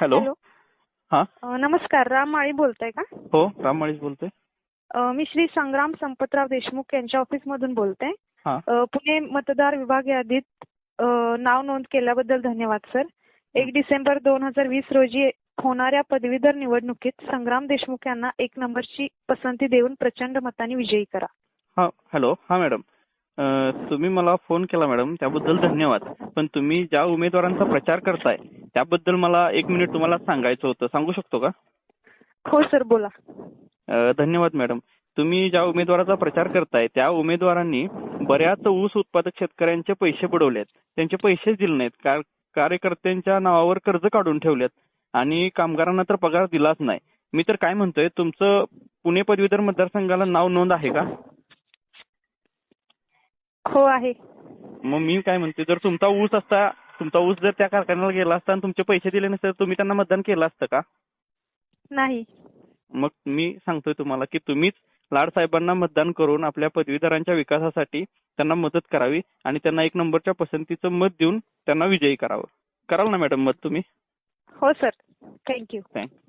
Hello. हा. नमस्कार राम माळी बोलताय का? हो राम माळीच बोलतोय. मी श्री संग्राम संपतराव देशमुख यांच्या ऑफिसमधून बोलते हा. अ, पुणे मतदार विभाग यादीत नाव नोंद केल्याबद्दल धन्यवाद सर. एक डिसेंबर दोन हजार वीस रोजी होणाऱ्या पदवीधर निवडणुकीत संग्राम देशमुख यांना एक नंबरची पसंती देऊन प्रचंड मतांनी विजयी करा. हा हॅलो. हा मॅडम. तुम्ही मला फोन केला मॅडम. त्याबद्दल धन्यवाद. पण तुम्ही ज्या उमेदवारांचा प्रचार करताय त्याबद्दल मला एक मिनिट तुम्हाला सांगायचं होतं. सांगू शकतो का? हो सर बोला. अं, धन्यवाद मॅडम तुम्ही ज्या उमेदवाराचा प्रचार करताय त्या उमेदवारांनी बऱ्याच ऊस उत्पादक शेतकऱ्यांचे पैसे बुडवलेत. त्यांचे पैसेच दिले नाहीत. कार- कार्यकर्त्यांच्या नावावर कर्ज काढून ठेवलेत. आणि कामगारांना तर पगार दिलाच नाही. मी तर काय म्हणतोय तुमचं पुणे पदवीधर मतदारसंघाला नाव नोंद आहे का? हो आहे. मग मी काय म्हणते जर तुमचा ऊस असता तुमचा ऊस जर त्या कारखान्याला गेला असता आणि तुमचे पैसे दिले नसते तर तुम्ही त्यांना मतदान केलं असतं का? नाही. मग मी सांगतोय तुम्हाला की तुम्हीच लाड साहेबांना मतदान करून आपल्या पदवीधरांच्या विकासासाठी त्यांना मदत करावी आणि त्यांना एक नंबरच्या पसंतीचं मत देऊन त्यांना विजयी करावं. कराल ना मॅडम मत तुम्ही? हो सर. Thank you thank you